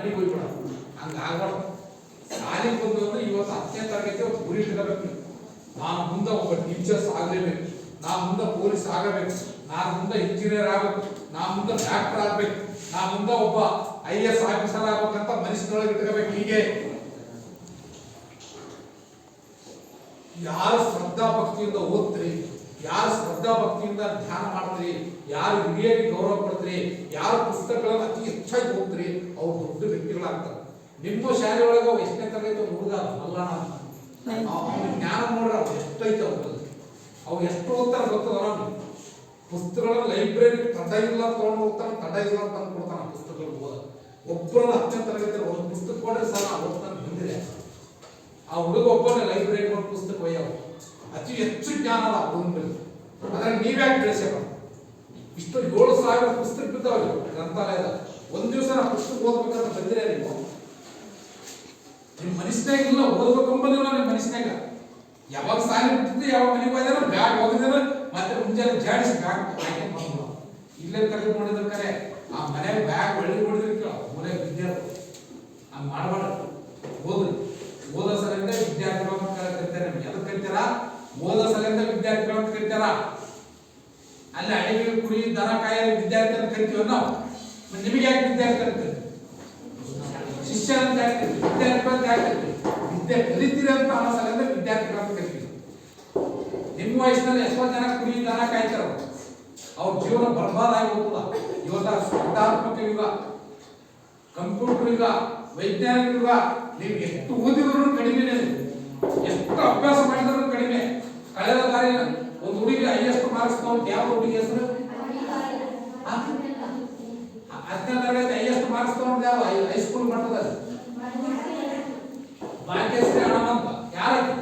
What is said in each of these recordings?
ಮನೆಗೆ ಹೋಗ್ಬಿಡ ಹಂಗ ಆಗ್ಬಾರ್ದು. ಶಾಲೆಗೆ ಬಂದು ಅಂದ್ರೆ ಇವತ್ತು ಹತ್ತನೇ ತರಗತಿ ಅವತ್ತು ಗುರಿ ಇಟ್ಕೋಬೇಕು ನಾನು ಮುಂದೆ ಒಬ್ಬ ಟೀಚರ್ಸ್ ಆಗಲೇಬೇಕು. ನಾನು ಮುಂದೆ ಪೊಲೀಸ್ ಆಗಬೇಕು. ನಾನು ಮುಂದೆ ಇಂಜಿನಿಯರ್ ಆಗಬೇಕು. ನಾನು ಮುಂದೆ ಡಾಕ್ಟರ್ ಆಗ್ಬೇಕು. ನಾನು ಮುಂದೆ ಒಬ್ಬ ಐ ಎಸ್ ಆಫೀಸರ್ ಆಗ್ಬೇಕಂತ ಮನಸ್ಸಿನೊಳಗೆ ಇಟ್ಕೋಬೇಕು ಹೀಗೆ. ಯಾರು ಶ್ರದ್ಧಾ ಭಕ್ತಿಯಿಂದ ಓದ್ತೀರಿ? ಯಾರು ಶ್ರದ್ಧಾ ಭಕ್ತಿಯಿಂದ ಧ್ಯಾನ ಮಾಡ್ತೀರಿ ಯಾರು ಹಿರಿಯರಿಗೆ ಗೌರವ ಪಡ್ತೀರಿ ಯಾರು ಪುಸ್ತಕಗಳನ್ನು ಅತಿ ಹೆಚ್ಚಾಗಿ ಓದ್ತೀರಿ ಅವ್ರು ದೊಡ್ಡ ವ್ಯಕ್ತಿಗಳಾಗ್ತಾರೆ. ನಿಮ್ಮ ಶಾಲೆ ಒಳಗೆ ಎಷ್ಟನೇ ತರಗತಿ ಹುಡುಗ ಅವ್ನ ಜ್ಞಾನ ನೋಡ್ರ ಅವ್ರು ಎಷ್ಟೈತೆ ಅವ್ರಲ್ಲಿ ಅವು ಎಷ್ಟು ಓದ್ತಾರೆ ಗೊತ್ತದ ಅವ್ರಿಗೆ ಪುಸ್ತಕಗಳ ಲೈಬ್ರರಿ ತಡ ಇಲ್ಲ ತಗೊಂಡು ಹೋಗ್ತಾನೆ ತಡ ಇಲ್ಲ ಅಂತ ತಂದು ಕೊಡ್ತಾನೆ ಪುಸ್ತಕಗಳು ಓದ ಒಬ್ಬರನ್ನ ಹತ್ತನೇ ತರಗತಿ ಒಂದು ಪುಸ್ತಕ ಕೊಡ್ರಿ ಸರ್ ಓದ್ತಾನೆ ಬಂದಿದೆ. ಆ ಹುಡುಗ ಒಬ್ಬನೇ ಲೈಬ್ರರಿ ಒಂದು ಪುಸ್ತಕ ಒಯ್ಯವ ಅತಿ ಹೆಚ್ಚು ಜ್ಞಾನ ಮೇಲೆ ಅದ್ರಾಗ ನೀವ್ಯಾಕೆ ಬೆಳೆಸ್ಯಾರ ಇಷ್ಟು ಏಳು ಸಾವಿರ ಪುಸ್ತಕ ಬಿದ್ದಾವ ಗ್ರಂಥಾಲಯದ. ಒಂದ್ ದಿವಸ ನಾ ಪುಸ್ತಕ ಓದ್ಬೇಕಂತ ಬಂದಿರೇ ನೀವು. ನಿಮ್ ಮನಸ್ಸಿನಾಗ ಇಲ್ಲ ಓದ್ಬೇಕಂಬದಿಲ್ಲ ನಿಮ್ ಮನಸ್ಸಿನಾಗ. ಯಾವಾಗ ಸಾಲಿ ಬಿಟ್ಟಿದ್ದೆ ಯಾವಾಗ ಮನೆಗೆ ಹೋಯ್ದಾರ ಬ್ಯಾಗ್ ಹೋಗಿದಾರ ಮತ್ತೆ ಮುಂಜಾನೆ ಜಾಡಿಸಿ ಬ್ಯಾಗ್ ಬಂದ್ರು ಇಲ್ಲೇ ತೆಗೆದು ಮಾಡಿದ್ರೆ ಕರೆ, ಆ ಮನೆ ಬ್ಯಾಗ್ ಒಳ್ಳೆ ನೋಡಿದ್ರೆ ಕೇಳ ಮೂಲೆ ವಿದ್ಯಾರ್ಥಿ ಹಂಗೆ ಮಾಡಬಾರ್ದು ಓದ್ರಿ ಓದೋ ಸಲಿಂದ ವಿದ್ಯಾರ್ಥಿಗಳು ಅಂತ ಕರಿತಾರೆ ನಿಮ್ಗೆ ಎದಕ್ಕೆ ಕರಿತಾರ ಓದೋ ಸಲಿಂದ ವಿದ್ಯಾರ್ಥಿಗಳು ಅಂತ ಕರಿತಾರ. ಅಲ್ಲಿ ಅಡಿಗೆ, ಕುರಿ, ದನ, ಕಾಯಲು ವಿದ್ಯಾರ್ಥಿ ಅಂತ ಕರಿತೀವಿ ನಾವು ನಿಮಗೆ ಯಾಕೆ ವಿದ್ಯಾರ್ಥಿ ಅಂತ? ಶಿಷ್ಯ ಅಂತ ಹೇಳ್ತೀವಿ ವಿದ್ಯಾರ್ಥಿ ಅಂತ ಕರಿತೀವಿ? ವಿದ್ಯೆ ಕಲಿತೀರಿ ಅಂತ ಅನ್ನೋ ಸಲಿಂದ ವಿದ್ಯಾರ್ಥಿಗಳು ಅಂತ ಕರಿತೀವಿ ನಿಮ್ಮ ವಯಸ್ಸಿನಲ್ಲಿ ಎಷ್ಟೋ ಜನ ಕುರಿ, ದನ ಕಾಯ್ತಾರ? ಅವ್ರ ಜೀವನ ಬರ್ಬಾದಾಗಿ ಹೋಗ್ತದ ಇವತ್ತ ಸ್ಪರ್ಧಾತ್ಮಕ ಯುಗ, ಕಂಪ್ಯೂಟರ್ ಯುಗ, ವೈಜ್ಞಾನಿಕ ಯುಗ, ನೀವು ಎಷ್ಟು ಓದಿದ್ರು ಕಡಿಮೆನೆ ಎಷ್ಟು ಅಭ್ಯಾಸ ಮಾಡಿದ್ರು ಕಳೆದ ಬಾರಿ ಒಂದು ಹುಡುಗಿ ಹೈಯೆಸ್ಟ್ ಮಾರ್ಕ್ಸ್ ತಗೊಂಡು ಯಾವ ಹುಡುಗಿ ಹೆಸರು? ಹತ್ತನೇ ತರಗತಿ ಹೈಯೆಸ್ಟ್ ಮಾರ್ಕ್ಸ್ ತಗೊಂಡು ಯಾವ ಹೈಸ್ಕೂಲ್ ಮಟ್ಟದ ಭಾಗ್ಯಶ್ರೀ ಹಣಮಂತ ಯಾರಕ್ಕೆ?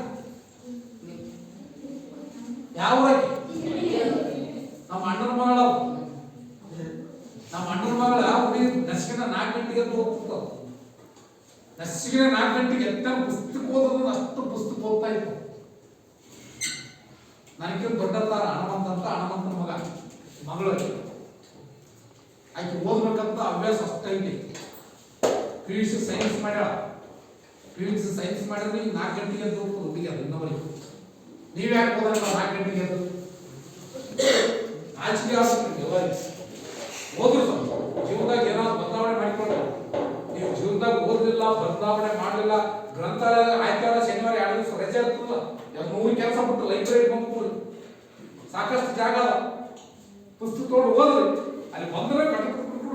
ಯಾವ ನಮ್ಮ ಅಣ್ಣನ ಮಗಳ ನಮ್ಮ ಅಣ್ಣನ ಮಗಳ ಹುಡುಗಿ ನಸಿಕಿನ ನಾಲ್ಕು ಗಂಟೆಗೆ ಹೋಗ್ತಿತ್ತು ನಸಿಕಿನ ನಾಲ್ಕು ಗಂಟೆಗೆ ಎತ್ತ ಪುಸ್ತಕ ಓದೋದು ಅಷ್ಟು ಪುಸ್ತಕ ಓದ್ತಾ ಇತ್ತು. ನನಗೆ ದೊಡ್ಡದಾರ ಹನುಮಂತ ಅಂತ ಹನುಮಂತನ ಮಗ ಮಗಳು ಆಕಿ. ಓದ್ಬೇಕಂತ ಹವ್ಯಾಸ ಅಷ್ಟೈತಿ ಪಿ ಯು ಸಿ ಸೈನ್ಸ್ ಮಾಡ್ಯಾಳ. ಪಿ ಯು ಸಿ ಸೈನ್ಸ್ ಮಾಡಿದ್ರೆ ಈಗ ನಾಲ್ಕು ಗಂಟೆಗೆ ಎದ್ದು ಹುಡುಗಿ ಅದು ಇನ್ನೊಬ್ಬರಿಗೆ ನೀವು ಯಾಕೆ ಹೋದಲ್ಲ ನಾಲ್ಕು ಗಂಟೆಗೆ ಎದ್ದು? ಆಚೆಗೆ ಆಸ್ಪತ್ರೆ ಓದ್ರು ಸ್ವಲ್ಪ. ಜೀವನದಾಗ ಏನಾದ್ರು ಬದಲಾವಣೆ ಮಾಡಿಕೊಂಡು ನೀವು ಜೀವನದಾಗ ಓದಲಿಲ್ಲ, ಬದಲಾವಣೆ ಮಾಡಲಿಲ್ಲ ಗ್ರಂಥಾಲಯ ಆಯ್ತಾರ ಶನಿವಾರ ಎರಡು ದಿವಸ ರಜೆ ಇರ್ತಲ್ಲ ಎರಡು ನೂರು ಕೆಲಸ ಬಿಟ್ಟು ಲೈಬ್ರರಿ ಬಂದ್ಬಿಡಿ ಸಾಕಷ್ಟು ಜಾಗ ಪುಸ್ತಕ ತೊಗೊಂಡು ಅಲ್ಲಿ ಬಂದ್ರೆ ಕಟ್ಟು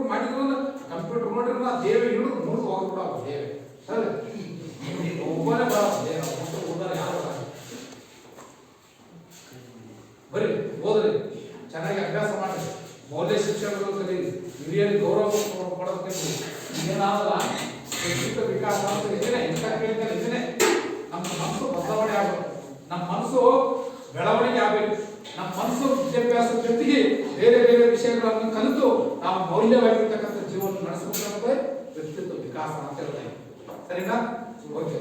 ಮಾಡಿದ್ರು ಕಂಪ್ಯೂಟರ್ ನೋಡಿದ್ರೆ ಆ ದೇವಿ ಹಿಡಿದು ನೋಡ್ದು ಹೋಗ್ಬಿಡ ದೇವಿ ಸರಿ. ಒಬ್ಬನೇ ಬರ ದೇವ ಓದಾರ ಯಾರು. ಬರ್ರಿ ಓದ್ರಿ ಚೆನ್ನಾಗಿ ಅಭ್ಯಾಸ ಮಾಡಿ ಮೌಲ್ಯ ಶಿಕ್ಷಣಗಳು ಕಲೀರಿ ಹಿರಿಯರಿಗೆ ಗೌರವ ಕೊಡಬೇಕು ಏನಾದಲ್ಲ ವ್ಯಕ್ತಿತ್ವ ವಿಕಾಸ ಅಂತ ಇದೀನೆ ಇಂಥ ಕೇಳ್ತಾರೆ ಇದೀನೆ ನಮ್ಮ ಮನಸ್ಸು ಬದಲಾವಣೆ ಆಗಬೇಕು. ನಮ್ಮ ಮನಸ್ಸು ಬೆಳವಣಿಗೆ ಆಗಬೇಕು. ನಮ್ಮ ಮನಸ್ಸು ವಿದ್ಯಾಭ್ಯಾಸದ ಜೊತೆಗೆ ಬೇರೆ ಬೇರೆ ವಿಷಯಗಳನ್ನು ಕಲಿತು ನಾವು ಮೌಲ್ಯವಾಗಿರ್ತಕ್ಕಂಥ ಜೀವನ ನಡೆಸಬೇಕಾಗುತ್ತೆ. ವ್ಯಕ್ತಿತ್ವ ವಿಕಾಸ ಅಂತ ಸರಿನಾ? ಓಕೆ